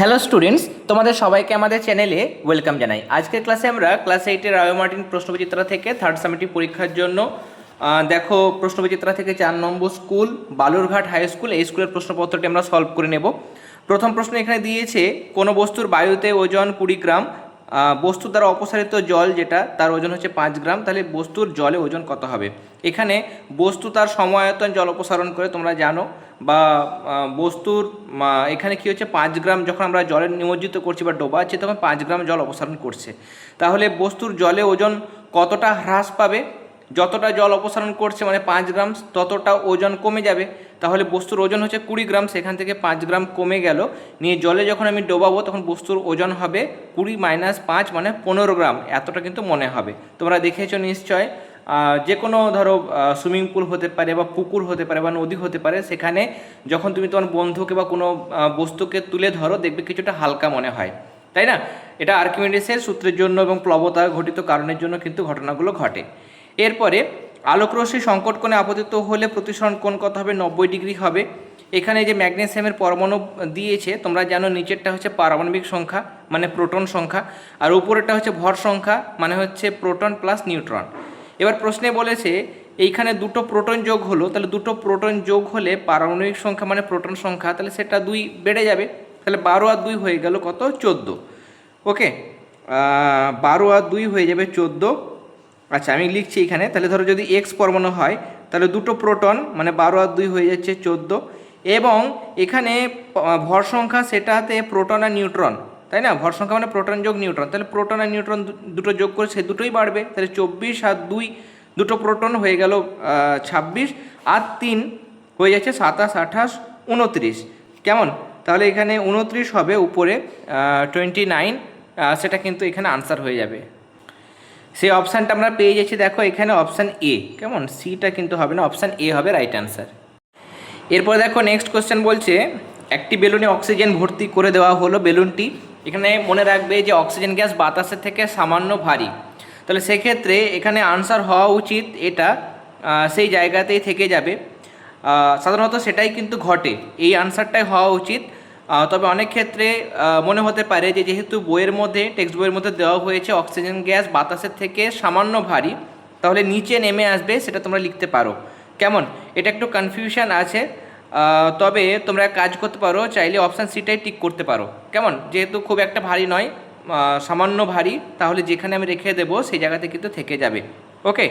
Hello students তোমাদের সবাইকে আমাদের চ্যানেলে ওয়েলকাম জানাই। আজকের ক্লাসে আমরা ক্লাস এইটের রায় মার্টিন প্রশ্নবিচিত্রা থেকে থার্ড সামিটিভ পরীক্ষার জন্য দেখো প্রশ্নবিচিত্রা থেকে চার নম্বর স্কুল বালুরঘাট হাই স্কুল এই স্কুলের প্রশ্নপত্রটি আমরা সলভ করে নেব। প্রথম প্রশ্ন এখানে দিয়েছে, কোনো বস্তুর বায়ুতে ওজন কুড়ি গ্রাম বস্তু দ্বারা অপসারিত জল যেটা, তার ওজন হচ্ছে পাঁচ গ্রাম, তাহলে বস্তুর জলে ওজন কত হবে? এখানে বস্তু তার সময়তন জল অপসারণ করে তোমরা জানো বা বস্তুর এখানে কি হচ্ছে পাঁচ গ্রাম যখন আমরা জলে নিমজ্জিত করছি বা ডোবাচ্ছি তখন পাঁচ গ্রাম জল অপসারণ করছে। তাহলে বস্তুর জলে ওজন কতটা হ্রাস পাবে? যতটা জল অপসারণ করছে মানে পাঁচ গ্রাম, ততটা ওজন কমে যাবে। তাহলে বস্তুর ওজন হচ্ছে কুড়ি গ্রাম, সেখান থেকে পাঁচ গ্রাম কমে গেল। নিয়ে জলে যখন আমি ডোবাবো, তখন বস্তুর ওজন হবে কুড়ি মাইনাস পাঁচ মানে পনেরো গ্রাম, এতটা কিন্তু মনে হবে। তোমরা দেখেছ নিশ্চয়? যে কোনো ধরো সুইমিং পুল হতে পারে বা পুকুর হতে পারে বা নদী হতে পারে, সেখানে যখন তুমি তোমার বন্ধুকে বা কোনো বস্তুকে তুলে ধরো, দেখবে কিছুটা হালকা মনে হয়। তাই না? এটা আর্কিমিডিসের সূত্রের জন্য এবং প্লবতা ঘটিত কারণের জন্য কিন্তু ঘটনাগুলো ঘটে। এরপরে, আলোকরশ্মি সংকট কোণে আপতিত হলে প্রতিসরণ কোণ কত হবে? নব্বই ডিগ্রি হবে। এখানে যে ম্যাগনেসিয়ামের পরমাণু দিয়েছে, তোমরা জানো নিচেরটা হচ্ছে পারমাণবিক সংখ্যা মানে প্রোটন সংখ্যা, আর উপরেরটা হচ্ছে ভর সংখ্যা মানে হচ্ছে প্রোটন প্লাস নিউট্রন। এবার প্রশ্নে বলেছে, এইখানে দুটো প্রোটন যোগ হলো, তাহলে দুটো প্রোটন যোগ হলে পারমাণবিক সংখ্যা মানে প্রোটন সংখ্যা, তাহলে সেটা দুই বেড়ে যাবে, তাহলে বারো আর দুই হয়ে গেল কত? চোদ্দ। ওকে? বারো আর দুই হয়ে যাবে চোদ্দ। আচ্ছা আমি লিখছি এখানে, তাহলে ধরো যদি এক্স পরমাণু হয়, তাহলে দুটো প্রোটন মানে বারো আর দুই হয়ে যাচ্ছে চোদ্দ। এবং এখানে ভর সংখ্যা সেটাতে প্রোটন আর নিউট্রন তাই না? ভর সংখ্যা মানে প্রোটন যোগ নিউট্রন তাহলে প্রোটন আর নিউট্রন দুটো যোগ করে সে দুটোই বাড়বে। তাহলে চব্বিশ আর দুই, দুটো প্রোটন হয়ে গেল ছাব্বিশ। আর তিন হয়ে যাচ্ছে সাতাশ, আঠাশ, উনত্রিশ। কেমন? তাহলে এখানে উনত্রিশ হবে উপরে টোয়েন্টি নাইন সেটা কিন্তু এখানে আনসার হয়ে যাবে। সেই অপশানটা আমরা পেয়ে যাচ্ছি, দেখো এখানে অপশান এ কেমন? সিটা কিন্তু হবে না অপশান এ হবে রাইট অ্যান্সার এরপর দেখো নেক্সট কোশ্চেন বলছে, একটি বেলুনে অক্সিজেন ভর্তি করে দেওয়া হলো বেলুনটি। এখানে মনে রাখবে যে অক্সিজেন গ্যাস বাতাসের থেকে সামান্য ভারী। তাহলে সেক্ষেত্রে এখানে আনসার হওয়া উচিত এটা সেই জায়গাতেই থেকে যাবে। সাধারণত সেটাই কিন্তু ঘটে, এই আনসারটাই হওয়া উচিত। তবে অনেক ক্ষেত্রে মনে হতে পারে যে যেহেতু বইয়ের মধ্যে টেক্সট বইয়ের মধ্যে দেওয়া হয়েছে অক্সিজেন গ্যাস বাতাসের থেকে সামান্য ভারী, তাহলে নিচে নেমে আসবে, সেটা তোমরা লিখতে পারো। কেমন? এটা একটু কনফিউশন আছে। তবে তোমরা কাজ করতে পারো, চাইলে অপশান সিটাই টিক করতে পারো। কেমন? যেহেতু খুব একটা ভারী নয় সামান্য ভারী, তাহলে যেখানে আমি রেখে দেবো, সেই জায়গাতে কিন্তু থেকে যাবে। ওকে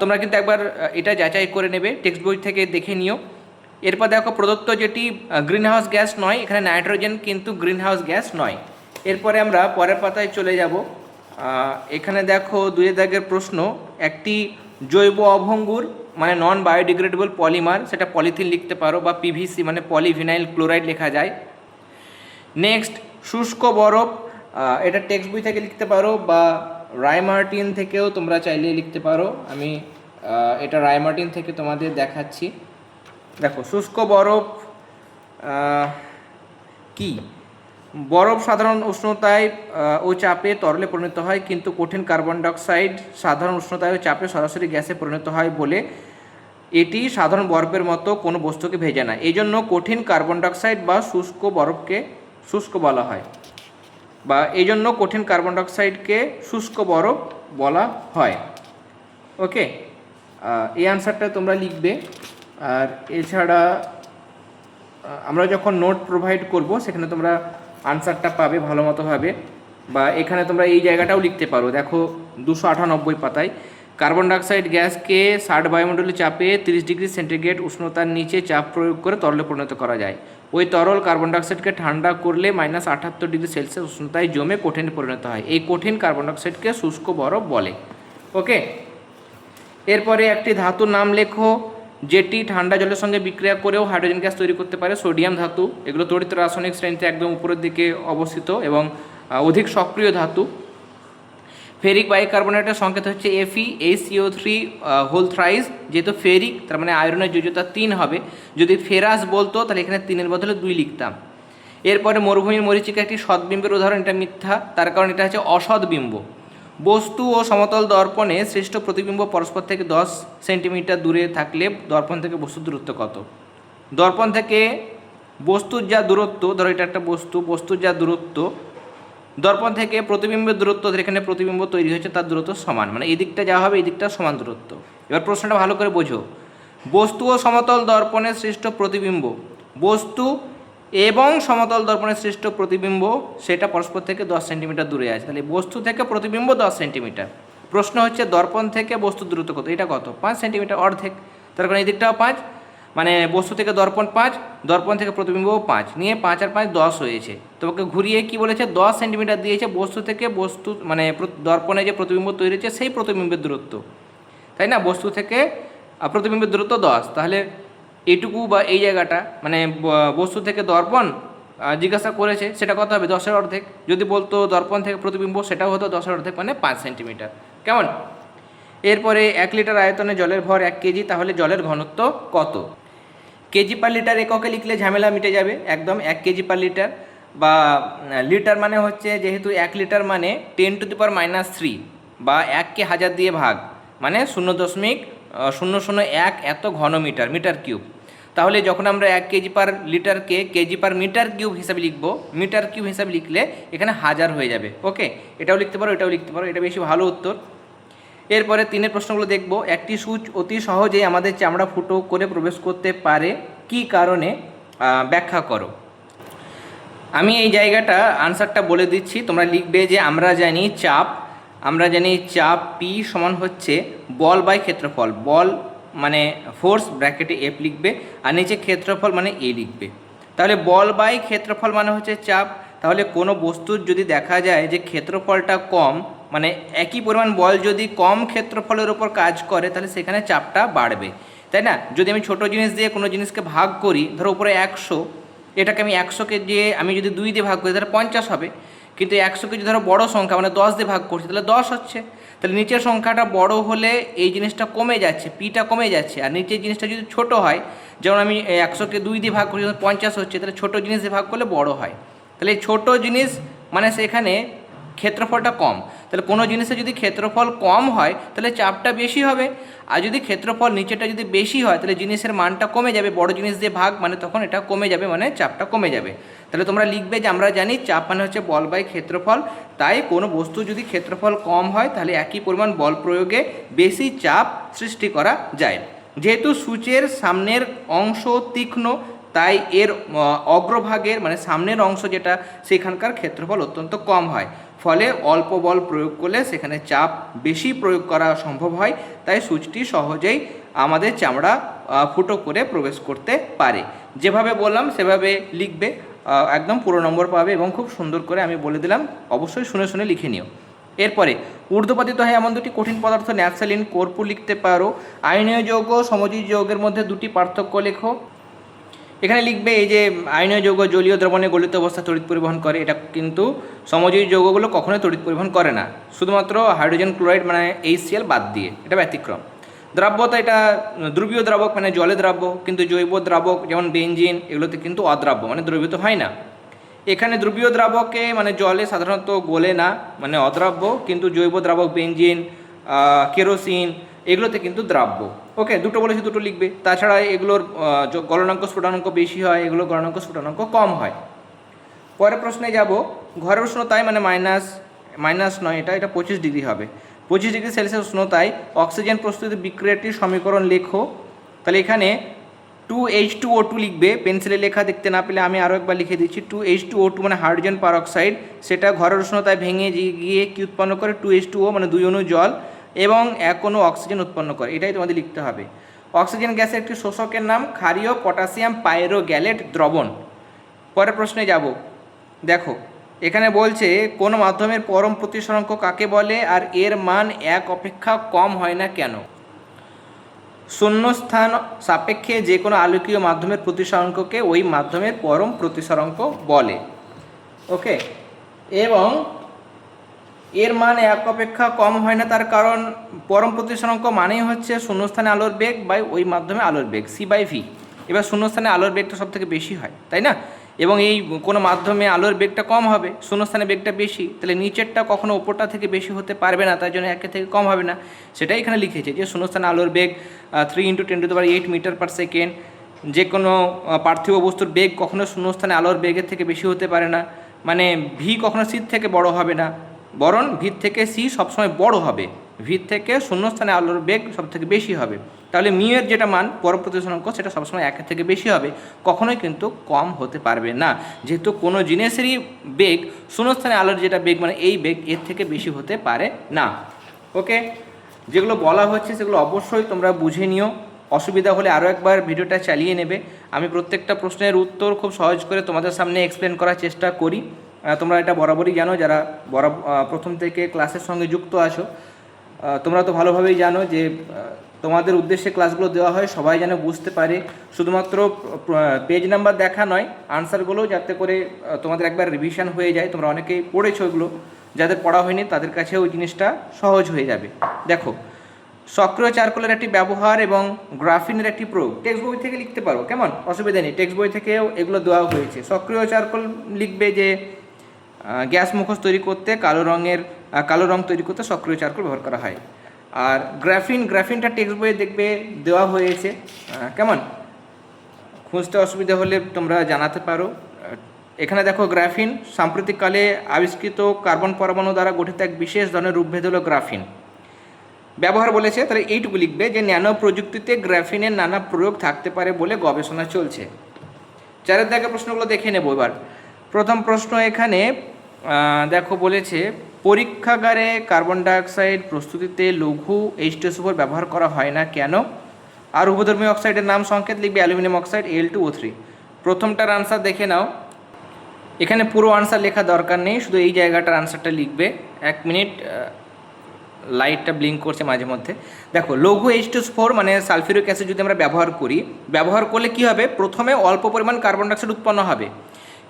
তোমরা কিন্তু একবার এটা যাচাই করে নেবে টেক্সট বই থেকে দেখে নিও। এরপর দেখো প্রদত্ত যেটি গ্রিন হাউস গ্যাস নয়, এখানে নাইট্রোজেন কিন্তু গ্রিন হাউস গ্যাস নয়। এরপরে আমরা পরের পাতায় চলে যাব। এখানে দেখো দুই দাগের প্রশ্ন, একটি জৈব অভঙ্গুর মানে নন বায়োডিগ্রেডেবল পলিমার সেটা পলিথিন লিখতে পারো বা পিভিসি মানে পলিভিনাইল ক্লোরাইড লেখা যায়। নেক্সট শুষ্ক বরফ এটা টেক্সট বই থেকে লিখতে পারো বা রায়মার্টিন থেকেও তোমরা চাইলে লিখতে পারো। আমি এটা রায়মার্টিন থেকে তোমাদের দেখাচ্ছি। দেখো, শুষ্ক বরফ কি? বরফ সাধারণ উষ্ণতায় ও চাপে তরলে পরিণত হয়, কিন্তু কঠিন কার্বন ডাইঅক্সাইড সাধারণ উষ্ণতায় ও চাপে সরাসরি গ্যাসে পরিণত হয় বলে এটি সাধারণ বরফের মতো কোনো বস্তুকে ভেজে না। এই জন্য কঠিন কার্বন ডাইঅক্সাইড বা শুষ্ক বরফকে শুষ্ক বলা হয় বা এই জন্য কঠিন কার্বন ডাইঅক্সাইডকে শুষ্ক বরফ বলা হয়। ওকে? এই আনসারটা তোমরা লিখবে। আর এছাড়া আমরা যখন নোট প্রোভাইড করব, সেখানে তোমরা আনসারটা পাবে ভালো মতোভাবে বা এখানে তোমরা এই জায়গাটাও লিখতে পারো। দেখো, দুশো আটানব্বই পাতায়। কার্বন ডাইঅক্সাইড গ্যাসকে ষাট বায়ুমণ্ডলীয় চাপে তিরিশ ডিগ্রি সেন্টিগ্রেড উষ্ণতার নিচে চাপ প্রয়োগ করে তরলে পরিণত করা যায়। ওই তরল কার্বন ডাইঅক্সাইডকে ঠান্ডা করলে মাইনাস আটাত্তর ডিগ্রি সেলসিয়াস উষ্ণতায় জমে কঠিন পরিণত হয়। এই কঠিন কার্বন ডাইঅক্সাইডকে শুষ্ক বরফ বলে। ওকে? এরপরে একটি ধাতুর নাম লেখো। যেটি ঠান্ডা জলের সঙ্গে বিক্রিয়া করেও হাইড্রোজেন গ্যাস তৈরি করতে পারে, সোডিয়াম ধাতু। এগুলো তড়িৎ রাসায়নিক শ্রেণীতে একদম উপরের দিকে অবস্থিত এবং অধিক সক্রিয় ধাতু। ফেরিক বাইকার্বনেটের সংকেত হচ্ছে Fe HCO three whole thrice যেহেতু ফেরিক, তার মানে আয়রনের যোজ্যতা তিন হবে। যদি ফেরাস বলতো, তাহলে এখানে তিনের বদলে দুই লিখতাম। এরপরে মরুভূমির মরিচিকা একটি সৎবিম্বের উদাহরণ, এটা মিথ্যা। তার কারণ এটা হচ্ছে অসৎবিম্ব। বস্তু ও সমতল দর্পণে সৃষ্ট প্রতিবিম্ব পরস্পর থেকে দশ সেন্টিমিটার দূরে থাকলে দর্পণ থেকে বস্তুর দূরত্ব কত? দর্পণ থেকে বস্তুর যা দূরত্ব, ধরো এটা একটা বস্তু, বস্তুর যা দূরত্ব, দর্পণ থেকে প্রতিবিম্বের দূরত্ব এখানে প্রতিবিম্ব তৈরি হয়েছে, তার দূরত্ব সমান মানে এই দিকটা যা হবে, এই দিকটা সমান দূরত্ব। এবার প্রশ্নটা ভালো করে বোঝো। বস্তু ও সমতল দর্পণে সৃষ্ট প্রতিবিম্ব, বস্তু এবং সমতল দর্পণে সৃষ্ট প্রতিবিম্ব সেটা পরস্পর থেকে দশ সেন্টিমিটার দূরে আছে। তাহলে বস্তু থেকে প্রতিবিম্ব দশ সেন্টিমিটার। প্রশ্ন হচ্ছে দর্পণ থেকে বস্তু দূরত্ব কত? এটা কত? পাঁচ সেন্টিমিটার অর্ধেক। তার কারণ এই দিকটাও পাঁচ। মানে বস্তু থেকে দর্পণ পাঁচ, দর্পণ থেকে প্রতিবিম্বও পাঁচ। নিয়ে পাঁচ আর পাঁচ দশ হয়েছে। তোমাকে ঘুরিয়ে কি বলেছে? দশ সেন্টিমিটার দিয়েছে বস্তু থেকে বস্তু মানে দর্পণে যে প্রতিবিম্ব তৈরি হয়েছে সেই প্রতিবিম্বের দূরত্ব। তাই না? বস্তু থেকে প্রতিবিম্বের দূরত্ব দশ। তাহলে এইটুকু বা এই জায়গাটা মানে বস্তু থেকে দর্পণ জিজ্ঞাসা করেছে, সেটা কত হবে দশের অর্ধেক। যদি বলতো দর্পণ থেকে প্রতিবিম্ব, সেটাও হতো দশের অর্ধেক মানে পাঁচ সেন্টিমিটার। কেমন? এরপরে এক লিটার আয়তনে জলের ভর এক কেজি, তাহলে জলের ঘনত্ব কত? কেজি পার লিটার এককে লিখলে ঝামেলা মিটে যাবে, একদম এক কেজি পার লিটার। বা, লিটার মানে হচ্ছে যেহেতু এক লিটার মানে ten to the power minus three, বা এককে হাজার দিয়ে ভাগ মানে শূন্য দশমিক শূন্য শূন্য এক এত ঘন মিটার মিটার কিউব। তাহলে যখন আমরা এক কেজি পার লিটারকে কেজি পার মিটার কিউব হিসাবে লিখব মিটার কিউব হিসাবে লিখলে এখানে হাজার হয়ে যাবে ওকে এটাও লিখতে পারো, এটাও লিখতে পারো, এটা বেশি ভালো উত্তর। এরপরে তিনের প্রশ্নগুলো দেখব, একটি সূচ অতি সহজেই আমাদের চামড়া ফুটো করে প্রবেশ করতে পারে, কি কারণে? ব্যাখ্যা করো। আমি এই জায়গাটা আনসারটা বলে দিচ্ছি, তোমরা লিখবে যে আমরা জানি চাপ, আমরা জানি চাপ পি সমান হচ্ছে বল বাই ক্ষেত্রফল, বল মানে ফোর্স ব্র্যাকেটে এফ লিখবে আর নিচে ক্ষেত্রফল মানে এ লিখবে। তাহলে বল বাই ক্ষেত্রফল মানে হচ্ছে চাপ। তাহলে কোনো বস্তুর যদি দেখা যায় যে ক্ষেত্রফলটা কম মানে একই পরিমাণ বল যদি কম ক্ষেত্রফলের উপর কাজ করে, তাহলে সেখানে চাপটা বাড়বে। তাই না? যদি আমি ছোট জিনিস দিয়ে কোনো জিনিসকে ভাগ করি, ধরো উপরে একশো, এটাকে আমি একশোকে দিয়ে আমি যদি দুই দিয়ে ভাগ করি, তাহলে পঞ্চাশ হবে। কিন্তু একশোকে যদি ধরো বড় সংখ্যা মানে দশ দিয়ে ভাগ করছি, তাহলে দশ হচ্ছে। তাহলে নিচের সংখ্যাটা বড় হলে এই জিনিসটা কমে যাচ্ছে পিটা কমে যাচ্ছে। আর নিচের জিনিসটা যদি ছোট হয়, যেমন আমি একশোকে দুই দিয়ে ভাগ করছি পঞ্চাশ হচ্ছে, তাহলে ছোটো জিনিস ভাগ করলে বড় হয়। তাহলে ছোট জিনিস মানে সেখানে ক্ষেত্রফলটা কম, তাহলে কোনো জিনিসে যদি ক্ষেত্রফল কম হয়, তাহলে চাপটা বেশি হবে। আর যদি ক্ষেত্রফল নিচেটা যদি বেশি হয়, তাহলে জিনিসের মানটা কমে যাবে, বড় জিনিস দিয়ে ভাগ মানে তখন এটা কমে যাবে মানে চাপটা কমে যাবে। তাহলে তোমরা লিখবে যে আমরা জানি চাপ মানে হচ্ছে বল বাই ক্ষেত্রফল, তাই কোনো বস্তু যদি ক্ষেত্রফল কম হয়, তাহলে একই পরিমাণ বল প্রয়োগে বেশি চাপ সৃষ্টি করা যায়। যেহেতু সূচের সামনের অংশ তীক্ষ্ণ, তাই এর অগ্রভাগের মানে সামনের অংশ যেটা, সেখানকার ক্ষেত্রফল অত্যন্ত কম হয়। ফলে অল্প বল প্রয়োগ করলে সেখানে চাপ বেশি প্রয়োগ করা সম্ভব হয়, তাই সুচটি সহজেই আমাদের চামড়া ফুটো করে প্রবেশ করতে পারে। যেভাবে বললাম, সেভাবে লিখবে একদম পুরো নম্বর পাবে এবং খুব সুন্দর করে আমি বলে দিলাম, অবশ্যই শুনে শুনে লিখে নিও। এরপরে, ঊর্ধ্বপাতিত হয় এমন দুটি কঠিন পদার্থ, ন্যাপসালিন কর্পু লিখতে পারো। আইনীয় যৌগ সমজিত যৌগের মধ্যে দুটি পার্থক্য লেখো। এখানে লিখবে এই যে আইনীয় যৌগ, জলীয় দ্রবণে গলিত অবস্থা তড়িৎ পরিবহন করে। এটা কিন্তু সমজয়ী যৌগগুলো কখনোই তড়িৎ পরিবহন করে না। শুধুমাত্র হাইড্রোজেন ক্লোরাইড মানে এইচসিএল বাদ দিয়ে। এটা ব্যতিক্রম। দ্রাব্যতা এটা দ্রবীয় দ্রাবক মানে জলে দ্রাব্য, কিন্তু জৈব দ্রাবক যেমন বেঞ্জিন এগুলোতে কিন্তু অদ্রাব্য মানে দ্রবীভূত হয় না। এখানে দ্রবীয় দ্রাবকে মানে জলে সাধারণত গলে না মানে অদ্রাব্য, কিন্তু জৈব দ্রাবক বেঞ্জিন কেরোসিন এগুলোতে কিন্তু দ্রাব্য। ওকে দুটো বলেছি দুটো লিখবে। তাছাড়া এগুলোর গলনাঙ্ক, স্ফুটনাঙ্ক বেশি হয়, এগুলোর গলনাঙ্ক, স্ফুটনাঙ্ক কম হয়। পরের প্রশ্নে যাব। ঘরের উষ্ণতায় মানে মাইনাস মাইনাস নয়, এটা এটা পঁচিশ ডিগ্রি হবে। পঁচিশ ডিগ্রি সেলসিয়াস উষ্ণতায় অক্সিজেন প্রস্তুত বিক্রিয়াটির সমীকরণ লেখো। তাহলে এখানে two H two O two লিখবে। পেন্সিলে লেখা দেখতে না পেলে আমি আরও একবার লিখে দিচ্ছি। Two H two O two মানে হাইড্রোজেন পারঅক্সাইড সেটা ঘরের উষ্ণতায় ভেঙে গিয়ে- কি উৎপন্ন করে? টু এইচ টু ও মানে দুই অণু জল। এবং অণু অক্সিজেন উৎপন্ন করে। এটাই তোমাদের লিখতে হবে। অক্সিজেন গ্যাসের একটি শোষকের নাম ক্ষারীয় পটাশিয়াম পাইরোগ্যালেট দ্রবণ। পরের প্রশ্নে যাব। দেখো, এখানে বলছে, কোন মাধ্যমের পরম প্রতিসরাঙ্ক কাকে বলে আর এর মান এক অপেক্ষা কম হয় না কেন? শূন্যস্থান সাপেক্ষে যে কোনো আলোকীয় মাধ্যমের প্রতিসরাঙ্ককে ওই মাধ্যমের পরম প্রতিসরাঙ্ক বলে। ওকে? এবং এর মান এক অপেক্ষা কম হয় না, তার কারণ পরম প্রতিসরাঙ্ক মানেই হচ্ছে শূন্যস্থানে আলোর বেগ বাই ওই মাধ্যমে আলোর বেগ সি বাই ভি এবার শূন্যস্থানে আলোর বেগটা সব থেকে বেশি হয়, তাই না? এবং এই কোনো মাধ্যমে আলোর বেগটা কম হবে, শূন্যস্থানে বেগটা বেশি, তাহলে নিচেরটা কখনো ওপরটা থেকে বেশি হতে পারবে না, তার জন্য একের থেকে কম হবে না। সেটাই এখানে লিখেছে যে শূন্যস্থানে আলোর বেগ three into ten to power eight metre per second যে কোনো পার্থিব বস্তুর বেগ কখনো শূন্যস্থানে আলোর বেগের থেকে বেশি হতে পারে না। মানে ভি কখনো সির থেকে বড় হবে না। বরং ভিত থেকে সি সবসময় বড় হবে। ভিত থেকে শূন্যস্থানে আলোর বেগ সব থেকে বেশি হবে। তাহলে মিউয়ের যেটা মান পরপ্রতিসরাঙ্ক সেটা সবসময় একের থেকে বেশি হবে। কখনোই কিন্তু কম হতে পারবে না। যেহেতু কোনো জিনিসেরই বেগ, শূন্যস্থানে আলোর যেটা বেগ মানে এই বেগ এর থেকে বেশি হতে পারে না। ওকে? যেগুলো বলা হচ্ছে সেগুলো অবশ্যই তোমরা বুঝে নিও। অসুবিধা হলে আরও একবার ভিডিওটা চালিয়ে নেবে। আমি প্রত্যেকটা প্রশ্নের উত্তর খুব সহজ করে তোমাদের সামনে এক্সপ্লেন করার চেষ্টা করি। তোমরা এটা বরাবরই জানো, যারা প্রথম থেকে ক্লাসের সঙ্গে যুক্ত আছো তোমরা তো ভালোভাবেই জানো যে তোমাদের উদ্দেশ্যে ক্লাসগুলো দেওয়া হয়, সবাই যেন বুঝতে পারে। শুধুমাত্র পেজ নাম্বার দেখা নয় আনসারগুলো যাতে করে তোমাদের একবার রিভিশন হয়ে যায়। তোমরা অনেকেই পড়েছো ওইগুলো যাদের পড়া হয়নি, তাদের কাছে ওই জিনিসটা সহজ হয়ে যাবে। দেখো, সক্রিয় চারকোলের একটি ব্যবহার এবং গ্রাফিনের একটি প্রয়োগ। টেক্সট বই থেকে লিখতে পারো, কেমন? অসুবিধা নেই। টেক্সট বই থেকেও এগুলো দেওয়া হয়েছে। সক্রিয় চারকোল লিখবে যে গ্যাস মুখোশ তৈরি করতে কালো রঙের কালো রং তৈরি করতে সক্রিয় চারকোল ব্যবহার করা হয়। আর গ্রাফিন, গ্রাফিনটা টেক্সট বইয়ে দেখবে দেওয়া হয়েছে। কেমন? খুঁজতে অসুবিধা হলে তোমরা জানাতে পারো। এখানে দেখো গ্রাফিন, সাম্প্রতিককালে আবিষ্কৃত কার্বন পরমাণু দ্বারা গঠিত এক বিশেষ ধরনের রূপভেদ হলো গ্রাফিন। ব্যবহার বলেছে, তাহলে এইটুকু লিখবে যে ন্যানো প্রযুক্তিতে গ্রাফিনের নানা প্রয়োগ থাকতে পারে বলে গবেষণা চলছে। চারের দাগের প্রশ্নগুলো দেখে নেব এবার। প্রথম প্রশ্ন এখানে দেখো বলেছে, পরীক্ষাগারে কার্বন ডাইঅক্সাইড প্রস্তুতিতে লঘু এইচ এইচটিএস উপর ব্যবহার করা হয় না কেন? আর উপধর্মী অক্সাইডের নাম সংকেত লিখবে aluminium oxide L two O three প্রথমটার আনসার দেখে নাও। এখানে পুরো আনসার লেখা দরকার নেই, শুধু এই জায়গাটার আনসারটা লিখবে। এক মিনিট লাইটটা ব্লিঙ্ক করছে মাঝে মধ্যে। দেখো, লঘু এইচ টু ফোর মানে সালফিউরিক অ্যাসিড যদি আমরা ব্যবহার করি, ব্যবহার করলে কি হবে? প্রথমে অল্প পরিমাণ কার্বন ডাইঅক্সাইড উৎপন্ন হবে।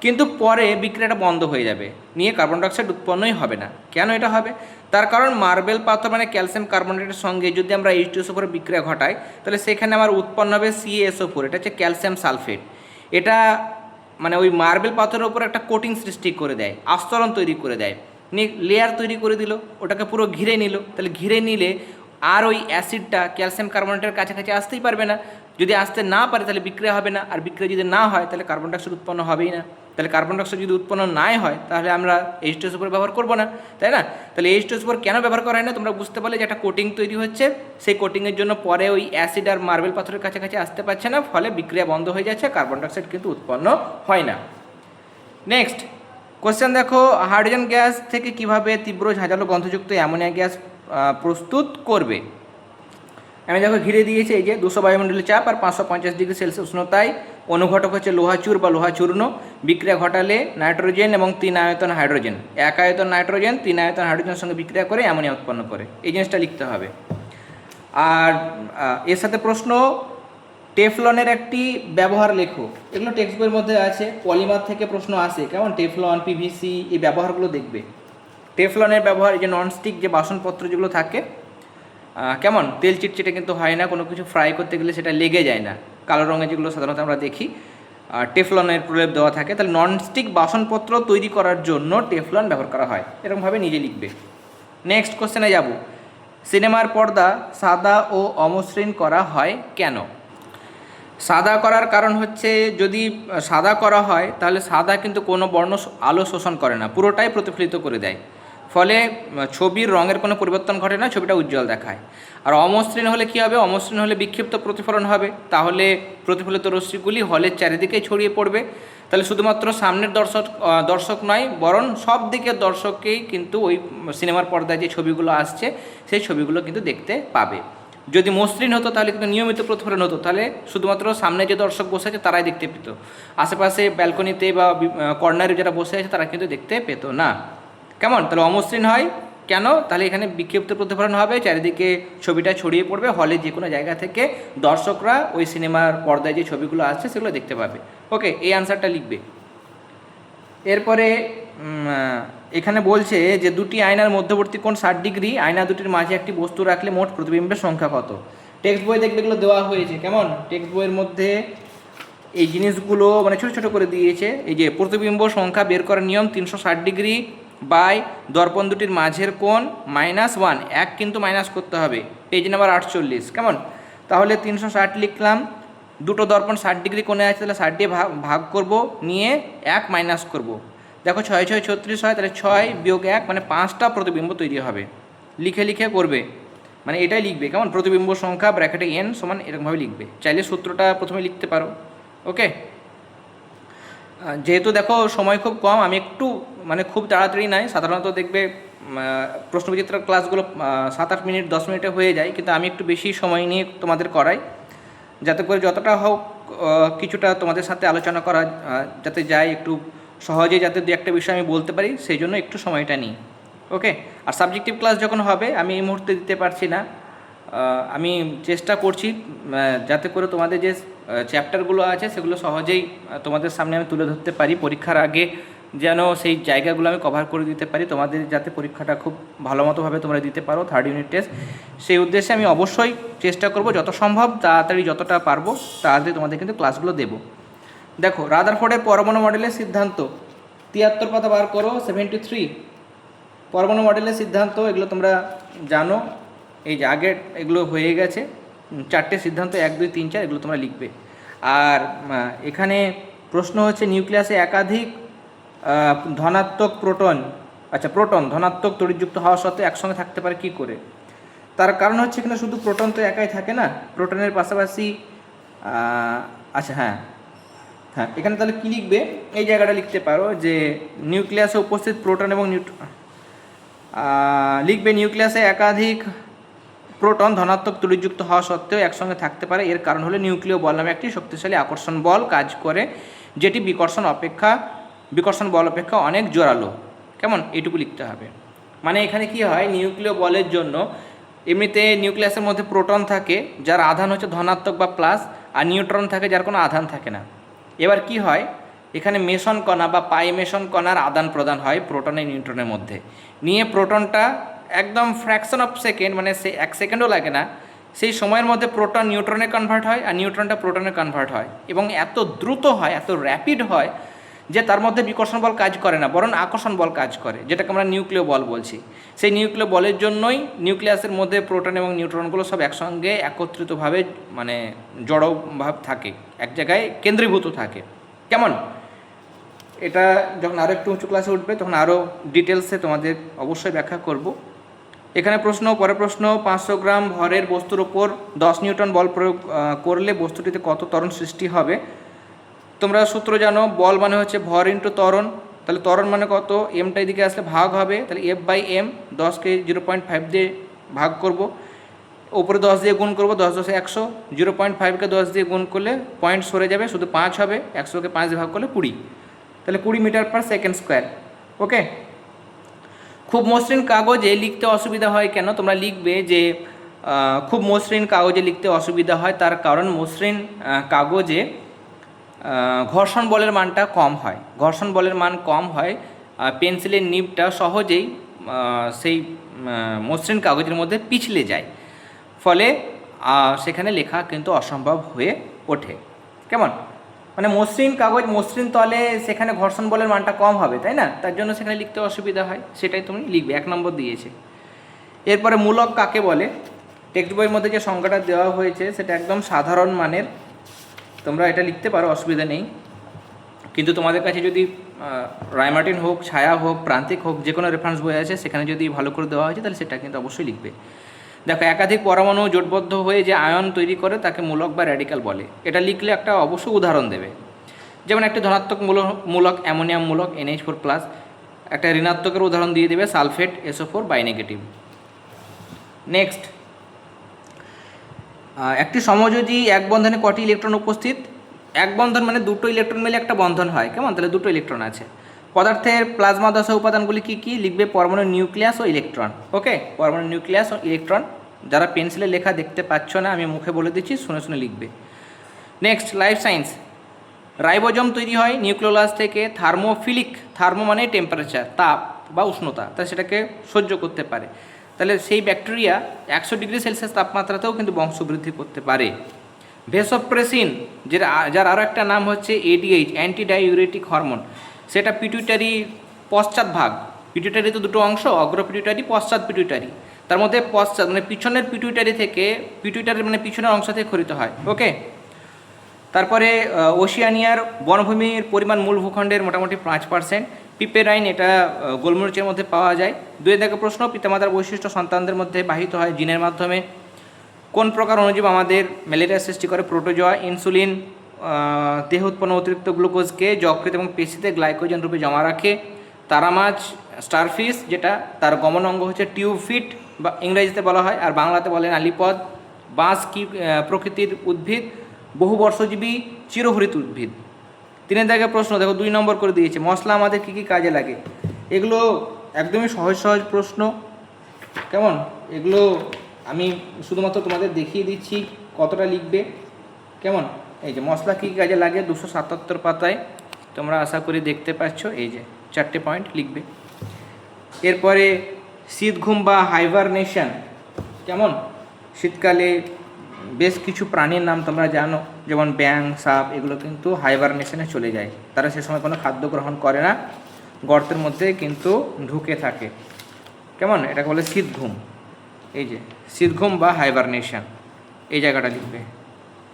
কিন্তু পরে বিক্রিয়াটা বন্ধ হয়ে যাবে। নিয়ে কার্বন ডাইঅক্সাইড উৎপন্নই হবে না। কেন এটা হবে? তার কারণ মার্বেল পাথর মানে ক্যালসিয়াম কার্বনেটের সঙ্গে যদি আমরা এইচ টু ফোরের বিক্রিয়া ঘটাই, তাহলে সেখানে আমার উৎপন্ন হবে সিএসও ফোর এটা হচ্ছে ক্যালসিয়াম সালফেট এটা মানে ওই মার্বেল পাথরের উপর একটা কোটিং সৃষ্টি করে দেয়, আস্তরণ তৈরি করে দেয়। নিয়ে লেয়ার তৈরি করে দিল, ওটাকে পুরো ঘিরে নিল। তাহলে ঘিরে নিলে আর ওই অ্যাসিডটা ক্যালসিয়াম কার্বনেটের কাছাকাছি আসতেই পারবে না। যদি আসতে না পারে, তাহলে বিক্রিয়া হবে না। আর বিক্রিয়া যদি না হয়, তাহলে কার্বন ডাইঅক্সাইড উৎপন্ন হবেই না। তাহলে কার্বন ডাইঅক্সাইড যদি উৎপন্ন নাই হয়, তাহলে আমরা এইচ টু উপর ব্যবহার করব না, তাই না? তাহলে এইচ টু উপর কেন ব্যবহার করা হয় না? তোমরা বুঝতে পারলে যে একটা কোটিং তৈরি হচ্ছে, সেই কোটিংয়ের জন্য পরে ওই অ্যাসিড আর মার্বেল পাথরের কাছাকাছি আসতে পারছে না, ফলে বিক্রিয়া বন্ধ হয়ে যাচ্ছে কার্বন ডাইঅক্সাইড কিন্তু উৎপন্ন হয় না। নেক্সট কোশ্চেন দেখো হাইড্রোজেন গ্যাস থেকে কীভাবে তীব্র ঝাঁঝালো গন্ধযুক্ত অ্যামোনিয়া গ্যাস প্রস্তুত করবে? আমি দেখো ঘিরে দিয়েছি এই যে দুশো বায়ুমণ্ডলীয় চাপ আর পাঁচশো পঞ্চাশ ডিগ্রি সেলসিয়াস উষ্ণতায়। অনুঘটক হচ্ছে লোহাচুর বা লোহা চূর্ণ বিক্রিয়া ঘটালে নাইট্রোজেন এবং তিন আয়তন হাইড্রোজেন। এক আয়তন নাইট্রোজেন, তিন আয়তন হাইড্রোজেনের সঙ্গে বিক্রিয়া করে অ্যামোনিয়া উৎপন্ন করে। এই জিনিসটা লিখতে হবে। আর এর সাথে প্রশ্ন, টেফলনের একটি ব্যবহার লেখো। এগুলো টেক্সট বইয়ের মধ্যে আছে, পলিমার থেকে প্রশ্ন আসে, কেমন? টেফলন পিভিসি এই ব্যবহারগুলো দেখবে। টেফলনের ব্যবহার, এই যে ননস্টিক যে বাসনপত্র যেগুলো থাকে কেমন? তেল চিটচিটে কিন্তু হয় না, কোনো কিছু ফ্রাই করতে গেলে সেটা লেগে যায় না। কালো রঙের যেগুলো সাধারণত আমরা দেখি টেফলনের প্রলেপ দেওয়া থাকে, তাহলে ননস্টিক বাসনপত্র তৈরি করার জন্য টেফলন ব্যবহার করা হয়। এরকমভাবে নিজে লিখবে। নেক্সট কোশ্চেনে যাব। সিনেমার পর্দা সাদা ও অমসৃণ করা হয় কেন? সাদা করার কারণ হচ্ছে যদি সাদা করা হয়, তাহলে সাদা কিন্তু কোনো বর্ণ আলো শোষণ করে না, পুরোটাই প্রতিফলিত করে দেয়। ফলে ছবির রঙের কোনো পরিবর্তন ঘটে না, ছবিটা উজ্জ্বল দেখায়। আর অমসৃণ হলে কী হবে? অমসৃণ হলে বিক্ষিপ্ত প্রতিফলন হবে। তাহলে প্রতিফলিত রশ্মিগুলি হলের চারিদিকে ছড়িয়ে পড়বে। তাহলে শুধুমাত্র সামনের দর্শক দর্শক নয়, বরং সব দিকের দর্শককেই কিন্তু ওই সিনেমার পর্দায় যে ছবিগুলো আসছে, সেই ছবিগুলো কিন্তু দেখতে পাবে। যদি মসৃণ হতো, তাহলে কিন্তু নিয়মিত প্রতিফলন হতো। তাহলে শুধুমাত্র সামনে যে দর্শক বসে আছে, তারাই দেখতে পেত। আশেপাশে ব্যালকনিতে বা কর্নারে যারা বসে আছে, তারা কিন্তু দেখতে পেত না। কেমন? তাহলে অমসৃণ হয়। কেন? তাহলে এখানে বিক্ষিপ্ত প্রতিফলন হবে। চারিদিকে ছবিটা ছড়িয়ে পড়বে। হলে যে কোনো জায়গা থেকে দর্শকরা ওই সিনেমার পর্দায় যে ছবিগুলো আসছে, সেগুলো দেখতে পাবে। ওকে, এই আনসারটা লিখবে। এরপরে এখানে বলছে যে দুটি আয়নার মধ্যবর্তী কোণ ষাট ডিগ্রি। আয়না দুটির মাঝে একটি বস্তু রাখলে মোট প্রতিবিম্বের সংখ্যা কত? টেক্সট বই দেখবে এগুলো দেওয়া হয়েছে। কেমন? টেক্সট বইয়ের মধ্যে এই জিনিসগুলো মানে ছোটো ছোটো করে দিয়েছে। এই যে প্রতিবিম্ব সংখ্যা বের করার নিয়ম তিনশো ষাট ডিগ্রি। বাই দর্পণ দুটির মাঝের কোণ মাইনাস ওয়ান এক কিন্তু মাইনাস করতে হবে। পেজ নাম্বার আটচল্লিশ, কেমন? তাহলে তিনশো ষাট লিখলাম। দুটো দর্পণ ষাট ডিগ্রি কোণে আছে, তাহলে ষাট দিয়ে ভাগ ভাগ করব, নিয়ে এক মাইনাস করব। দেখো ছয় ছয় ছত্রিশ হয়, তাহলে ছয় বিয়োগ এক মানে পাঁচটা প্রতিবিম্ব তৈরি হবে। লিখে লিখে করবে। মানে এটাই লিখবে, কেমন? প্রতিবিম্ব সংখ্যা ব্র্যাকেটে এন সমান এরকমভাবে লিখবে। চাইলে সূত্রটা প্রথমে লিখতে পারো। ওকে যেহেতু দেখো সময় খুব কম আমি একটু মানে খুব তাড়াতাড়ি নাই সাধারণত দেখবে উম, আহ, প্রশ্নবিচিত্র ক্লাসগুলো সাত আট মিনিট দশ মিনিটে হয়ে যায় কিন্তু আমি একটু বেশি সময় নিয়ে তোমাদের করাই। যাতে করে যতটা হোক কিছুটা তোমাদের সাথে আলোচনা করা যাতে যায় একটু সহজে যাতে দু একটা বিষয় আমি বলতে পারি সেই জন্য একটু সময়টা নিই। ওকে আর সাবজেক্টিভ ক্লাস যখন হবে আমি এই মুহূর্তে দিতে পারছি না। আমি চেষ্টা করছি যাতে করে তোমাদের যে চ্যাপ্টারগুলো আছে সেগুলো সহজেই তোমাদের সামনে আমি তুলে ধরতে পারি। পরীক্ষার আগে যেন সেই জায়গাগুলো আমি কভার করে দিতে পারি। তোমাদের যাতে পরীক্ষাটা খুব ভালো মতোভাবে তোমরা দিতে পারো থার্ড ইউনিট টেস্ট সেই উদ্দেশ্যে আমি অবশ্যই চেষ্টা করব, যত সম্ভব তাড়াতাড়ি যতটা পারব তাড়াতাড়ি তোমাদের কিন্তু ক্লাসগুলো দেবো। দেখো, রাদারফোর্ডের পরমাণু মডেলের সিদ্ধান্ত। তিয়াত্তর পাতা বার করো সেভেন্টি থ্রি পরমাণু মডেলের সিদ্ধান্ত, এগুলো তোমরা জানো। এই যে আগের এগুলো হয়ে গেছে চারটে সিদ্ধান্ত, এক, দুই, তিন, চার, এগুলো তোমরা লিখবে। আর এখানে প্রশ্ন হচ্ছে, নিউক্লিয়াসে একাধিক ধনাত্মক প্রোটন আচ্ছা প্রোটন, ধনাত্মক তড়িৎযুক্ত হওয়া সত্ত্বেও একসঙ্গে থাকতে পারে কি করে? তার কারণ হচ্ছে এখানে শুধু প্রোটন তো একাই থাকে না, প্রোটনের পাশাপাশি আচ্ছা হ্যাঁ হ্যাঁ এখানে তাহলে কী লিখবে? এই জায়গাটা লিখতে পারো যে, নিউক্লিয়াসে উপস্থিত প্রোটন এবং নিউট্র লিখবে নিউক্লিয়াসে একাধিক প্রোটন ধনাত্মক তুলিযুক্ত হওয়া সত্ত্বেও একসঙ্গে থাকতে পারে। এর কারণ হলো নিউক্লিয় বল নামে একটি শক্তিশালী আকর্ষণ বল কাজ করে, যেটি বিকর্ষণ অপেক্ষা, বিকর্ষণ বল অপেক্ষা অনেক জোরালো। কেমন? এটুকু লিখতে হবে। মানে এখানে কি হয়? নিউক্লিয় বলের জন্য এমনিতে নিউক্লিয়াসের মধ্যে প্রোটন থাকে, যার আধান হচ্ছে ধনাত্মক বা প্লাস, আর নিউট্রন থাকে যার কোনো আধান থাকে না। এবার কি হয়? এখানে মেশন কণা বা পাই মেশন কণার আদান প্রদান হয় প্রোটন নিউট্রনের মধ্যে। নিয়ে প্রোটনটা একদম ফ্র্যাকশন অফ সেকেন্ড মানে সে এক সেকেন্ডও লাগে না, সেই সময়ের মধ্যে প্রোটন নিউট্রনে কনভার্ট হয় আর নিউট্রনটা প্রোটনে কনভার্ট হয়। এবং এত দ্রুত হয়, এত র্যাপিড হয় যে তার মধ্যে বিকর্ষণ বল কাজ করে না, বরং আকর্ষণ বল কাজ করে, যেটাকে আমরা নিউক্লিয় বল বলছি। সেই নিউক্লিয় বলের জন্যই নিউক্লিয়াসের মধ্যে প্রোটন এবং নিউট্রনগুলো সব একসঙ্গে একত্রিতভাবে মানে জড়ভাব থাকে, এক জায়গায় কেন্দ্রীভূত থাকে। কেমন? এটা যখন আরও একটু উঁচু ক্লাসে উঠবে, তখন আরও ডিটেলসে তোমাদের অবশ্যই ব্যাখ্যা করব। এখানে প্রশ্ন পরে প্রশ্ন, পাঁচশো গ্রাম ভরের বস্তুর ওপর দশ নিউটন বল প্রয়োগ করলে বস্তুটিতে কত ত্বরণ সৃষ্টি হবে? তোমরা সূত্র জানো, বল মানে হচ্ছে ভর ইন্টু ত্বরণ। তাহলে ত্বরণ মানে কত? এমটা এদিকে আসলে ভাগ হবে, তাহলে এফ বাই এম দশকে জিরো পয়েন্ট ফাইভ দিয়ে ভাগ করব। ওপরে দশ দিয়ে গুণ করব, দশ দশে একশো, জিরো পয়েন্ট ফাইভকে দশ দিয়ে গুণ করলে পয়েন্ট সরে যাবে, শুধু পাঁচ হবে একশোকে পাঁচ দিয়ে ভাগ করলে কুড়ি। তাহলে কুড়ি metre per second square okay খুব মসৃণ কাগজে লিখতে অসুবিধা হয় কেন? তোমরা লিখবে যে খুব মসৃণ কাগজে লিখতে অসুবিধা হয়, তার কারণ মসৃণ কাগজে ঘর্ষণ বলের মানটা কম হয়। ঘর্ষণ বলের মান কম হয় পেন্সিলের নিবটা সহজেই সেই মসৃণ কাগজের মধ্যে পিছলে যায়। ফলে সেখানে লেখা কিন্তু অসম্ভব হয়ে ওঠে। কেমন? মানে মসৃণ কাগজ, মসৃণ তলে সেখানে ঘর্ষণ বলের মানটা কম হবে, তাই না? তার জন্য সেখানে লিখতে অসুবিধা হয়, সেটাই তুমি লিখবে, এক নম্বর দিয়েছে। এরপরে মূলক কাকে বলে? টেক্সট বইয়ের মধ্যে যে সংজ্ঞাটা দেওয়া হয়েছে, সেটা একদম সাধারণ মানের। তোমরা এটা লিখতে পারো, অসুবিধা নেই। কিন্তু তোমাদের কাছে যদি রায়মার্টিন হোক, ছায়া হোক, প্রান্তিক হোক, যে কোনো রেফারেন্স বই আছে, সেখানে যদি ভালো করে দেওয়া হয়েছে, তাহলে সেটা কিন্তু অবশ্যই লিখবে। দেখো, একাধিক পরমাণু জোটবদ্ধ হয়ে যে আয়ন তৈরি করে তাকে মূলক বা র্যাডিক্যাল বলে। এটা লিখলে একটা অবশ্যই উদাহরণ দেবে। যেমন একটি ধনাত্মক মূল- মূলক অ্যামোনিয়াম মূলক এনএইচ ফোর প্লাস একটা ঋণাত্মকের উদাহরণ দিয়ে দেবে, sulphate S O four by negative next একটি সমযোজী এক বন্ধনে কটি ইলেকট্রন উপস্থিত? এক বন্ধন মানে দুটো ইলেকট্রন মিলে একটা বন্ধন হয়। কেমন? তাহলে দুটো ইলেকট্রন আছে। পদার্থের প্লাজমা দশা উপাদানগুলি কী কী? লিখবে পরমাণু নিউক্লিয়াস ও ইলেকট্রন। ওকে? পরমাণু নিউক্লিয়াস ও ইলেকট্রন। যারা পেন্সিলে লেখা দেখতে পাচ্ছ না, আমি মুখে বলে দিচ্ছি, শুনে শুনে লিখবে। নেক্সট লাইফ সায়েন্স রাইবোজম তৈরি হয় নিউক্লিওলাস থেকে থার্মোফিলিক, থার্মো মানে টেম্পারেচার তাপ বা উষ্ণতা। তা সেটাকে সহ্য করতে পারে। তাহলে সেই ব্যাকটেরিয়া একশো ডিগ্রি সেলসিয়াস তাপমাত্রাতেও কিন্তু বংশবৃদ্ধি করতে পারে। ভেসোপ্রেসিন যেটা যার আরও একটা নাম হচ্ছে এডিএইচ অ্যান্টি ডাইউরেটিক হরমোন সেটা পিটুইটারি পশ্চাৎ ভাগ। পিটুইটারি তো দুটো অংশ, অগ্র পিটুইটারি পশ্চাৎ পিটুইটারি তার মধ্যে পশ্চাৎ মানে পিছনের পিটুইটারি থেকে পিটুইটারি মানে পিছনের অংশ থেকে খরিত হয় ওকে তারপরে ওশিয়ানিয়ার বনভূমির পরিমাণ মূল ভূখণ্ডের মোটামুটি পাঁচ পার্সেন্ট পিপেরাইন এটা গোলমরিচের মধ্যে পাওয়া যায়। দুই দেখা প্রশ্ন, পিতামাতার বৈশিষ্ট্য সন্তানদের মধ্যে বাহিত হয় জিনের মাধ্যমে। কোন প্রকার অণুজীব আমাদের ম্যালেরিয়া সৃষ্টি করে? প্রোটোজোয়া, ইনসুলিন দেহ উৎপন্ন অতিরিক্ত গ্লুকোজকে যকৃত এবং পেশিতে গ্লাইকোজেন রূপে জমা রাখে। তারা মাছ স্টারফিশ, যেটা তার গমন অঙ্গ হচ্ছে টিউবফিট বা ইংরেজিতে বলা হয়, আর বাংলাতে বলেন আলিপদ বাঁশ কি প্রকৃতির উদ্ভিদ, বহু বর্ষজীবী চিরহরিত উদ্ভিদ। তিনের দাগে প্রশ্ন, দেখো দুই নম্বর করে দিয়েছে, মশলা আমাদের কী কী কাজে লাগে? এগুলো একদমই সহজ সহজ প্রশ্ন। কেমন? এগুলো আমি শুধুমাত্র তোমাদের দেখিয়ে দিচ্ছি কতটা লিখবে। কেমন? এই যে মশলা কী কাজে লাগে? দুশো সাতাত্তর পাতায় তোমরা আশা করি দেখতে পাচ্ছ। এই যে চারটে পয়েন্ট লিখবে। এরপরে শীত ঘুম বা হাইবারনেশন কেমন? শীতকালে বেশ কিছু প্রাণীর নাম তোমরা জানো, যেমন ব্যাং সাপ, এগুলো কিন্তু হাইবারনেশনে চলে যায়। তারা সে সময় কোনো খাদ্য গ্রহণ করে না। গর্তের মধ্যে কিন্তু ঢুকে থাকে। কেমন? এটাকে বলে শীত ঘুম। এই যে শীত ঘুম বা হাইবারনেশন এই জায়গাটা লিখবে।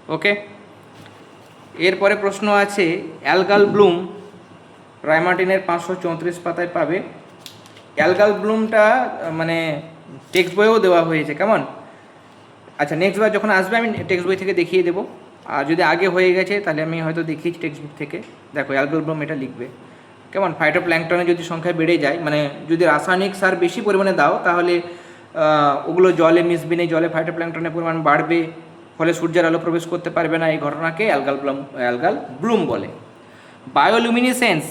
ওকে এরপরে প্রশ্ন আছে, অ্যালগাল ব্লুম রায়মার্টিনের পাঁচশো চৌত্রিশ পাতায় পাবে। অ্যালগাল ব্লুমটা মানে টেক্সট বইয়েও দেওয়া হয়েছে, কেমন? আচ্ছা নেক্সট বার যখন আসবে, আমি টেক্সট বই থেকে দেখিয়ে দেবো। আর যদি আগে হয়ে গেছে, তাহলে আমি হয়তো দেখিয়েছি টেক্সট বুক থেকে। দেখো, অ্যালগাল ব্লুম এটা লিখবে। কেমন? ফাইটো প্ল্যাঙ্কটনের যদি সংখ্যা বেড়ে যায় মানে যদি রাসায়নিক সার বেশি পরিমাণে দাও, তাহলে ওগুলো জলে মিশবে না, জলে ফাইটো প্ল্যাঙ্কটনের পরিমাণ বাড়বে। ফলে সূর্যের আলো প্রবেশ করতে পারবে না এই ঘটনাকে অ্যালগাল ব্লুম অ্যালগাল ব্লুম বলে। বায়োলুমিনিসেন্স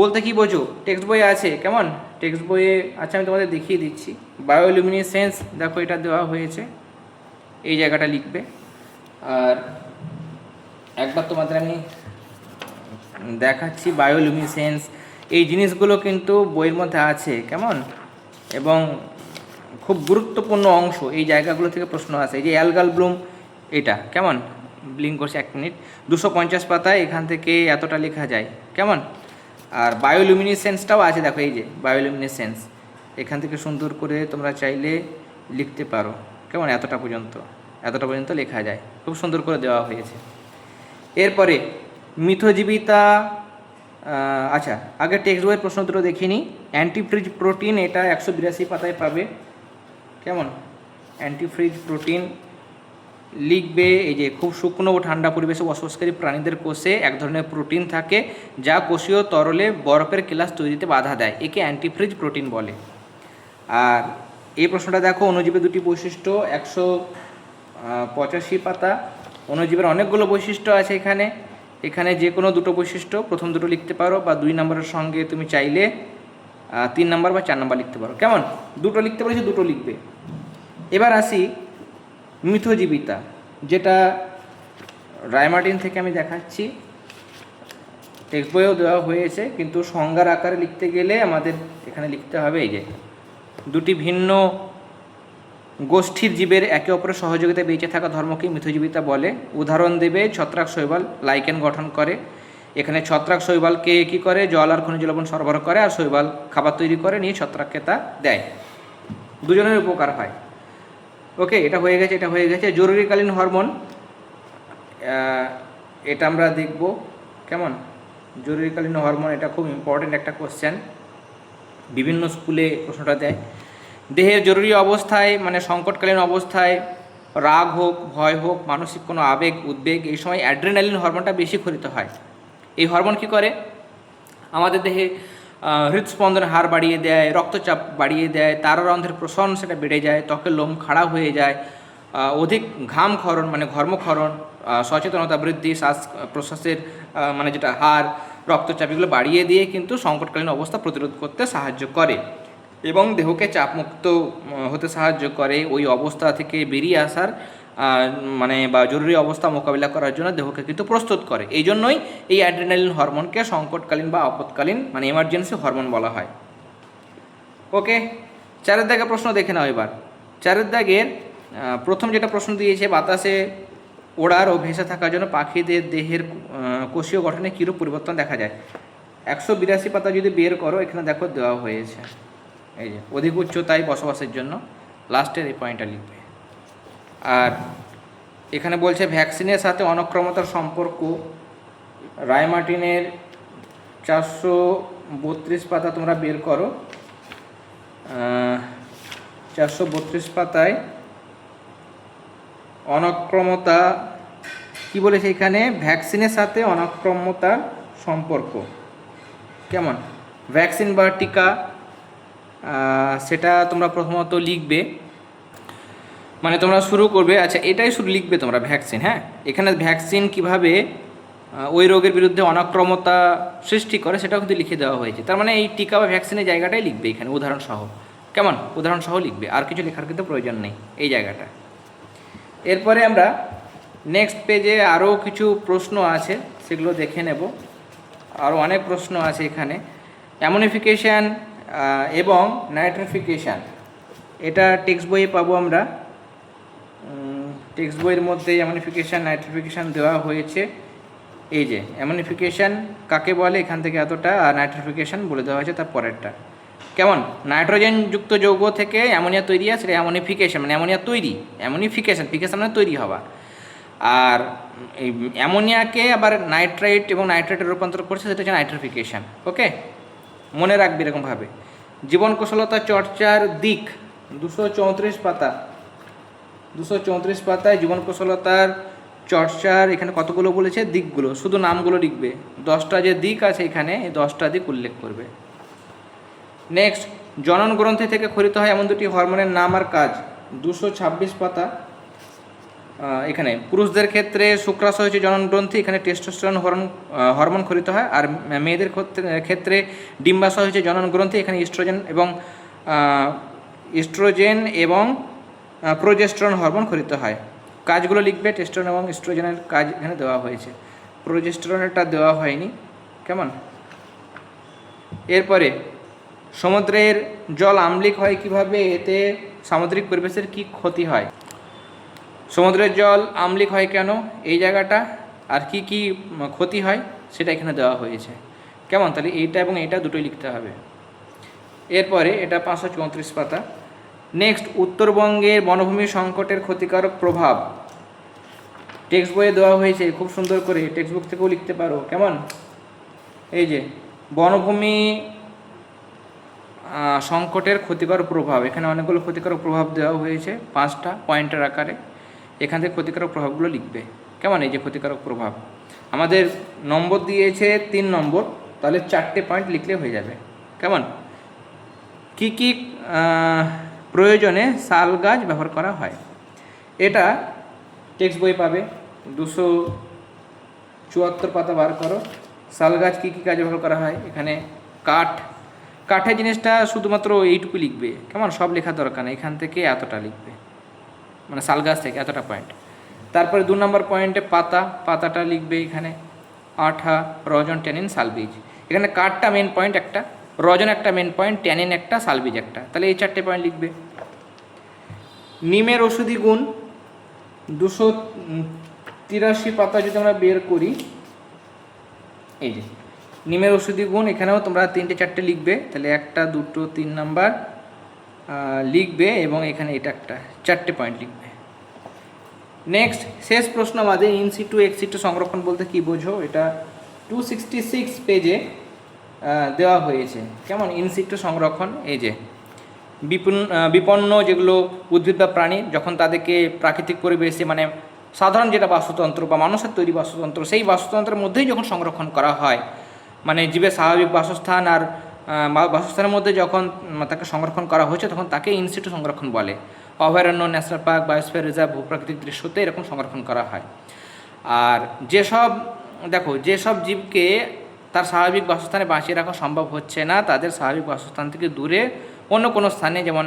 বলতে কি বোঝো? টেক্সট বইয়ে আছে, কেমন? টেক্সট বইয়ে আচ্ছা আমি তোমাদের দেখিয়ে দিচ্ছি। বায়োলুমিনিসেন্স, দেখো এটা দেওয়া হয়েছে। এই জায়গাটা লিখবে। আর একবার তোমাদের আমি দেখাচ্ছি বায়োলুমিসেন্স এই জিনিসগুলো কিন্তু বইয়ের মধ্যে আছে, কেমন? এবং খুব গুরুত্বপূর্ণ অংশ, এই জায়গাগুলো থেকে প্রশ্ন আসে। এই যে অ্যালগাল ব্লুম এটা, কেমন? ব্লিঙ্ক করছে এক মিনিট। দুশো পঞ্চাশ পাতায় এখান থেকে এতটা লেখা যায়। কেমন? আর বায়োলুমিনেসেন্সটাও আছে, দেখো, এই যে বায়োলুমিনেসেন্স এখান থেকে সুন্দর করে তোমরা চাইলে লিখতে পারো। কেমন? এতটা পর্যন্ত। এতটা পর্যন্ত লেখা যায়। খুব সুন্দর করে দেওয়া হয়েছে। এরপরে, মিথজীবিতা আচ্ছা আগে টেক্সট বইয়ের প্রশ্ন দুটো দেখিনি অ্যান্টিফ্রিজ প্রোটিন এটা একশো বিরাশি পাতায় পাবে। কেমন? অ্যান্টিফ্রিজ প্রোটিন লিখবে এই যে খুব শুকনো ও ঠান্ডা পরিবেশে বসবাসকারী প্রাণীদের কোষে এক ধরনের প্রোটিন থাকে, যা কোষীয় তরলে বরফের ক্লাস তৈরিতে বাধা দেয়, একে অ্যান্টিফ্রিজ প্রোটিন বলে। আর এই প্রশ্নটা দেখো, অণুজীবের দুটি বৈশিষ্ট্য, একশো পঁচাশি পাতা। অণুজীবের অনেকগুলো বৈশিষ্ট্য আছে এখানে। এখানে যে কোনো দুটো বৈশিষ্ট্য, প্রথম দুটো লিখতে পারো বা দুই নম্বরের সঙ্গে তুমি চাইলে তিন নম্বর বা চার নম্বর লিখতে পারো। কেমন? দুটো লিখতে পারছি দুটো লিখবে। এবার আসি মিথজীবিতা, যেটা রায়মার্টিন থেকে আমি দেখাচ্ছি। টেক্সট বইয়েও দেওয়া হয়েছে, কিন্তু সংজ্ঞার আকারে লিখতে গেলে আমাদের এখানে লিখতে হবে এই যে, দুটি ভিন্ন গোষ্ঠীর জীবের একে অপরের সহযোগিতায় বেঁচে থাকা ধর্মকে মিথজীবিতা বলে। উদাহরণ দেবে, ছত্রাক শৈবাল লাইকেন গঠন করে। এখানে ছত্রাক শৈবালকে কি করে? জল আর খনিজ লবণ সরবরাহ করে, আর শৈবাল খাবার তৈরি করে, নিয়ে ছত্রাককে তা দেয়। দুজনের উপকার হয়। ওকে, এটা হয়ে গেছে, এটা হয়ে গেছে। জরুরিকালীন হরমোন এটা আমরা দেখব। কেমন? জরুরিকালীন হরমোন, এটা খুব ইম্পর্টেন্ট একটা কোশ্চেন বিভিন্ন স্কুলে প্রশ্নটা দেয়। দেহের জরুরি অবস্থায় মানে সংকটকালীন অবস্থায়, রাগ হোক, ভয় হোক, মানসিক কোনো আবেগ, উদ্বেগ, এই সময় অ্যাড্রেনালিন হরমোনটা বেশি ক্ষরিত হয়। এই হরমোন কী করে? আমাদের দেহে হৃদস্পন্দনের হার বাড়িয়ে দেয়, রক্তচাপ বাড়িয়ে দেয়, তারারন্ধ্রের প্রসরণ সেটা বেড়ে যায়, ত্বকের লোম খাড়া হয়ে যায় অধিক ঘাম ক্ষরণ মানে ঘর্মক্ষরণ সচেতনতা বৃদ্ধি, শ্বাস প্রশ্বাসের মানে যেটা হার রক্তচাপ এগুলো বাড়িয়ে দিয়ে কিন্তু সংকটকালীন অবস্থা প্রতিরোধ করতে সাহায্য করে। এবং দেহকে চাপমুক্ত হতে সাহায্য করে ওই অবস্থা থেকে বেরিয়ে আসার মানে বা জরুরি অবস্থা মোকাবিলা করার জন্য দেহকে কিন্তু প্রস্তুত করে। এই জন্যই এই অ্যাড্রেনালিন হরমোনকে সংকটকালীন বা আপৎকালীন মানে এমার্জেন্সি হরমোন বলা হয়। ওকে চারের দাগের প্রশ্ন দেখে নাও এবার। চারের দাগের প্রথম যেটা প্রশ্ন দিয়েছে, বাতাসে ওড়ার ও ভেসে থাকার জন্য পাখিদের দেহের কোষীয় গঠনে কীরূপ পরিবর্তন দেখা যায়? একশো বিরাশি পাতা যদি বের করো, এখানে দেখো দেওয়া হয়েছে। এই যে, অধিক উচ্চতায় বসবাসের জন্য লাস্টের এই পয়েন্টটা লিখবে। আর এখানে বলছে ভ্যাকসিনের সাথে অনক্রমতার সম্পর্ক। রায়মার্টিনের চারশো বত্রিশ পাতা তোমরা বের করো। চারশো বত্রিশ পাতায় অনক্রমতা কি বলেছে এখানে? ভ্যাকসিনের সাথে অনক্রমতার সম্পর্ক। কেমন? ভ্যাকসিন বা টিকা সেটা তোমরা প্রথমত লিখবে। মানে তোমরা শুরু করবে। আচ্ছা এটাই শুরু লিখবে তোমরা ভ্যাকসিন হ্যাঁ? এখানে ভ্যাকসিন কীভাবে ওই রোগের বিরুদ্ধে অনাক্রমতা সৃষ্টি করে, সেটাও কিন্তু লিখে দেওয়া হয়েছে। তার মানে এই টিকা বা ভ্যাকসিনের জায়গাটাই লিখবে এখানে, উদাহরণ সহ। কেমন? উদাহরণ সহ লিখবে, আর কিছু লেখার কিন্তু প্রয়োজন নেই এই জায়গাটা। এরপরে আমরা নেক্সট পেজে আরও কিছু প্রশ্ন আছে, সেগুলো দেখে নেব। আরও অনেক প্রশ্ন আছে এখানে। অ্যামোনিফিকেশান এবং নাইট্রিফিকেশান। এটা টেক্সট বইয়ে পাবো আমরা। টেক্সট বইয়ের মধ্যে অ্যামোনিফিকেশান নাইট্রিফিকেশান দেওয়া হয়েছে। এই যে অ্যামোনিফিকেশান কাকে বলে, এখান থেকে এতটা, আর নাইট্রিফিকেশান বলে দেওয়া হয়েছে তার পরেরটা। কেমন? নাইট্রোজেনযুক্ত যৌগ থেকে অ্যামোনিয়া তৈরি আছে সেটা অ্যামোনিফিকেশন মানে অ্যামোনিয়া তৈরি। অ্যামোনিফিকেশন, ফিকেশন মানে তৈরি হওয়া। আর এই অ্যামোনিয়াকে আবার নাইট্রাইট এবং নাইট্রেটে রূপান্তর করছে, সেটা হচ্ছে নাইট্রিফিকেশন, ওকে? মনে রাখবে এরকমভাবে জীবন কুশলতা চর্চার দিক, দুশো চৌত্রিশ পাতা। দুশো চৌত্রিশ পাতায় জীবন কুশলতার চর্চার এখানে কতগুলো বলেছে? দিকগুলো। শুধু নামগুলো লিখবে। দশটা যে দিক আছে এখানে, এই দশটা দিক উল্লেখ করবে। নেক্সট জনন গ্রন্থি থেকে খরিত হয় এমন দুটি হরমোনের নাম আর কাজ। দুশো ছাব্বিশ পাতা। এখানে। পুরুষদের ক্ষেত্রে শুক্রাশয় হচ্ছে জনন গ্রন্থি এখানে টেস্টোস্টেরন হরমোন হরমোন খরিত হয়। আর মেয়েদের ক্ষেত্রে- ডিম্বাশয় হচ্ছে জনন গ্রন্থি এখানে ইস্ট্রোজেন এবং ইস্ট্রোজেন এবং প্রোজেস্ট্রন হরমোন খরিত হয়। কাজগুলো লিখবে টেস্টোস্টেরন এবং ইস্ট্রোজেনের কাজ এখানে দেওয়া হয়েছে। প্রোজেস্ট্রনেরটা দেওয়া হয়নি। কেমন? এরপরে, সমুদ্রের জল আম্লিক হয় কীভাবে? এতে সামুদ্রিক পরিবেশের কি ক্ষতি হয়? সমুদ্রের জল আম্লিক হয় কেন? এই জায়গাটা আর কি কি ক্ষতি হয় সেটা এখানে দেওয়া হয়েছে। কেমন? তাহলে এইটা এবং এইটা দুটোই লিখতে হবে। এরপরে এটা পাঁচশো চৌত্রিশ পাতা। নেক্সট উত্তরবঙ্গের বনভূমি সংকটের ক্ষতিকারক প্রভাব। টেক্সট বইয়ে দেওয়া হয়েছে, খুব সুন্দর করে। টেক্সট বুক থেকেও লিখতে পারো। কেমন? এই যে, বনভূমি সংকটের ক্ষতিকর প্রভাব। এখানে অনেকগুলো ক্ষতিকর প্রভাব দেওয়া হয়েছে, পাঁচটা পয়েন্টের আকারে। এখান থেকে ক্ষতিকারক প্রভাবগুলো লিখবে। কেমন এই যে ক্ষতিকারক প্রভাব? আমাদের নম্বর দিয়েছে তিন নম্বর, তাহলে চারটে পয়েন্ট লিখলে হয়ে যাবে। কেমন? কি কি প্রয়োজনে শাল গাছ ব্যবহার করা হয়? এটা টেক্সট বই পাবে, দুশো চুয়াত্তর পাতা বার করো। শাল গাছ কী কী কাজে ব্যবহার করা হয়? এখানে কাঠ, কাঠের জিনিসটা শুধুমাত্র এইটুকু লিখবে। কেমন? সব লেখা দরকার নেই, এখান থেকে এতটা লিখবে। মানে শাল গাছ থেকে এতটা পয়েন্ট তারপরে দু নম্বর পয়েন্টে পাতা, পাতাটা লিখবে এখানে, আঠা, রজন, ট্যানিন সালবীজ এখানে কাঠটা মেন পয়েন্ট একটা, রজন একটা মেন পয়েন্ট ট্যানিন একটা সালবীজ একটা। তাহলে এই চারটে পয়েন্ট লিখবে। নিমের ওষুধি গুণ দুশো তিরাশি পাতা যদি আমরা বের করি, এই যে, নিমের ওষুধি গুণ এখানেও তোমরা তিনটে চারটে লিখবে। তাহলে একটা, দুটো, তিন নাম্বার লিখবে এবং এখানে এটা একটা, চারটে পয়েন্ট লিখবে। নেক্সট শেষ প্রশ্ন আমাদের ইনসিটু এক্সিটু সংরক্ষণ বলতে কি বোঝো? এটা টু সিক্সটি সিক্স পেজে দেওয়া হয়েছে। কেমন? ইনসিটু সংরক্ষণ, এই যে বিপন্ন যেগুলো উদ্ভিদ বা প্রাণী, যখন তাদেরকে প্রাকৃতিক পরিবেশে মানে সাধারণ যেটা বাস্তুতন্ত্র বা মানুষের তৈরি বাস্তুতন্ত্র, সেই বাস্তুতন্ত্রের মধ্যেই যখন সংরক্ষণ করা হয় মানে জীবের স্বাভাবিক বাসস্থান আর বাসস্থানের মধ্যে যখন তাকে সংরক্ষণ করা হয়েছে তখন তাকে ইনস্টিটিউট সংরক্ষণ বলে। অভয়ারণ্য, ন্যাশনাল পার্ক, বায়োস্ফিয়ার রিজার্ভ, ভূপ্রাকৃতিক দৃশ্যতে এরকম সংরক্ষণ করা হয়। আর যেসব, দেখো, যেসব জীবকে তার স্বাভাবিক বাসস্থানে বাঁচিয়ে রাখা সম্ভব হচ্ছে না, তাদের স্বাভাবিক বাসস্থান থেকে দূরে অন্য কোনো স্থানে যেমন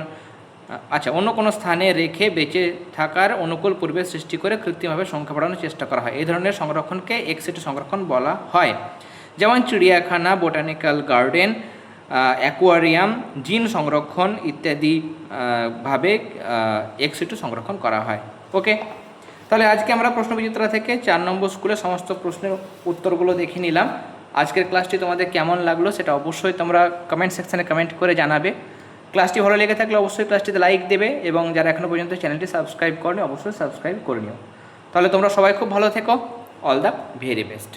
আচ্ছা অন্য কোনো স্থানে রেখে বেঁচে থাকার অনুকূল পরিবেশ সৃষ্টি করে কৃত্রিমভাবে সংখ্যা বাড়ানোর চেষ্টা করা হয়। এই ধরনের সংরক্ষণকে এক্সিটি সংরক্ষণ বলা হয়। যেমন চিড়িয়াখানা, বোটানিক্যাল গার্ডেন অ্যাকোয়ারিয়াম জিন সংরক্ষণ ইত্যাদি ভাবে এক্সিটু সংরক্ষণ করা হয়। ওকে তাহলে আজকে আমরা প্রশ্নবিচিত্রা থেকে চার নম্বর স্কুলে সমস্ত প্রশ্নের উত্তরগুলো দেখে নিলাম। আজকের ক্লাসটি তোমাদের কেমন লাগল সেটা অবশ্যই তোমরা কমেন্ট সেকশানে কমেন্ট করে জানাবে। ক্লাসটি ভালো লেগে থাকলে অবশ্যই ক্লাসটিতে লাইক দেবে এবং যারা এখনও পর্যন্ত চ্যানেলটি সাবস্ক্রাইব করেনি, অবশ্যই সাবস্ক্রাইব করে নিও। তাহলে তোমরা সবাই খুব ভালো থেকো। All the very best